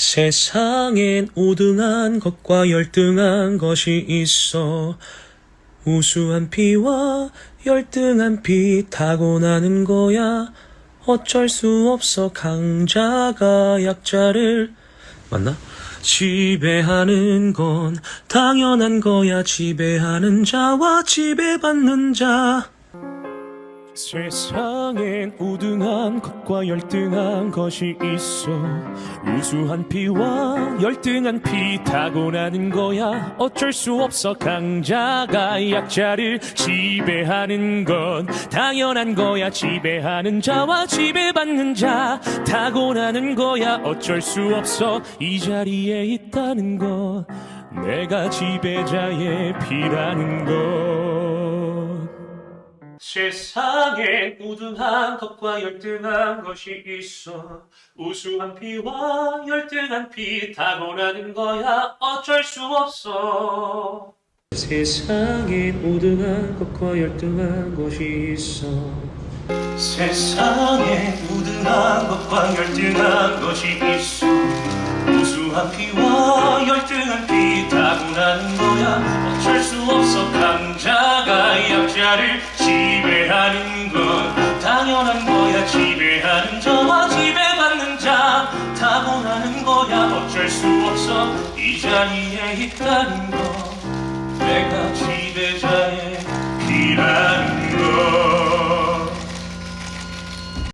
세상엔 우등한 것과 열등한 것이 있어. 우수한 피와 열등한 피 타고나는 거야. 어쩔 수 없어. 강자가 약자를 맞나? 지배하는 건 당연한 거야. 지배하는 자와 지배받는 자 세상엔 우등한 것과 열등한 것이 있어. 우수한 피와 열등한 피 타고나는 거야. 어쩔 수 없어. 강자가 약자를 지배하는 건 당연한 거야. 지배하는 자와 지배받는 자 타고나는 거야. 어쩔 수 없어. 이 자리에 있다는 건 내가 지배자의 피라는 것 세상에 우등한 것과 열등한 것이 있어. 우수한 피와 열등한 피 타고나는 거야 어쩔 수 없어. 세상에 우등한 것과 열등한 것이 있어. 세상에 우등한 것과 열등한 것이 있어. 우수한 피와 열등한 피 타고나는 거야 약자를 지배하는 건 당연한 거야 지배하는 자와 지배받는 자. 타고나는 거야 어쩔 수 없어. 이 자리에 있다는 거 내가